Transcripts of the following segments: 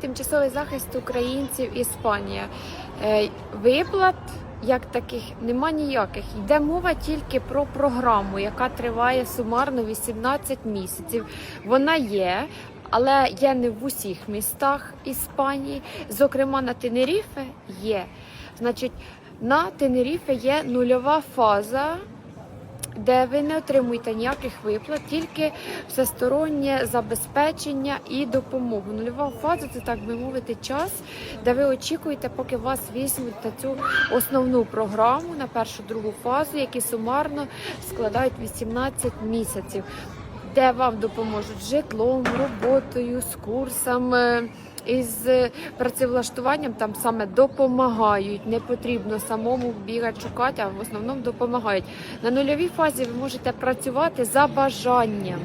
тимчасовий захист українців Іспанія. Е, Виплат як таких нема ніяких. Йде мова тільки про програму, яка триває сумарно 18 місяців. Вона є. Але є не в усіх містах Іспанії, зокрема на Тенеріфе є. Значить, на Тенеріфе є нульова фаза, де ви не отримуєте ніяких виплат, тільки всестороннє забезпечення і допомогу. Нульова фаза це так би мовити час, де ви очікуєте, поки вас візьмуть на цю основну програму на першу другу фазу, які сумарно складають 18 місяців. Де вам допоможуть житлом, роботою, з курсами, із е, працевлаштуванням там саме допомагають. Не потрібно самому бігати шукати, а в основному допомагають. На нульовій фазі ви можете працювати за бажанням.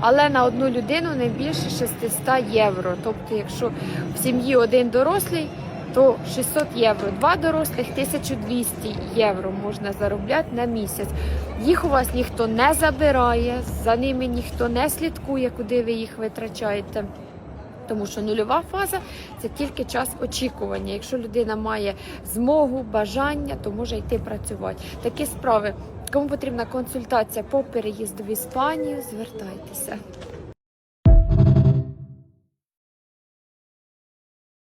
Але на одну людину не більше 600 євро. Тобто, якщо в сім'ї один дорослий, то 600 євро. Два дорослих 1200 євро можна заробляти на місяць. Їх у вас ніхто не забирає, за ними ніхто не слідкує, куди ви їх витрачаєте. Тому що нульова фаза це тільки час очікування. Якщо людина має змогу, бажання, то може йти працювати. Такі справи. Кому потрібна консультація по переїзду в Іспанію, звертайтеся.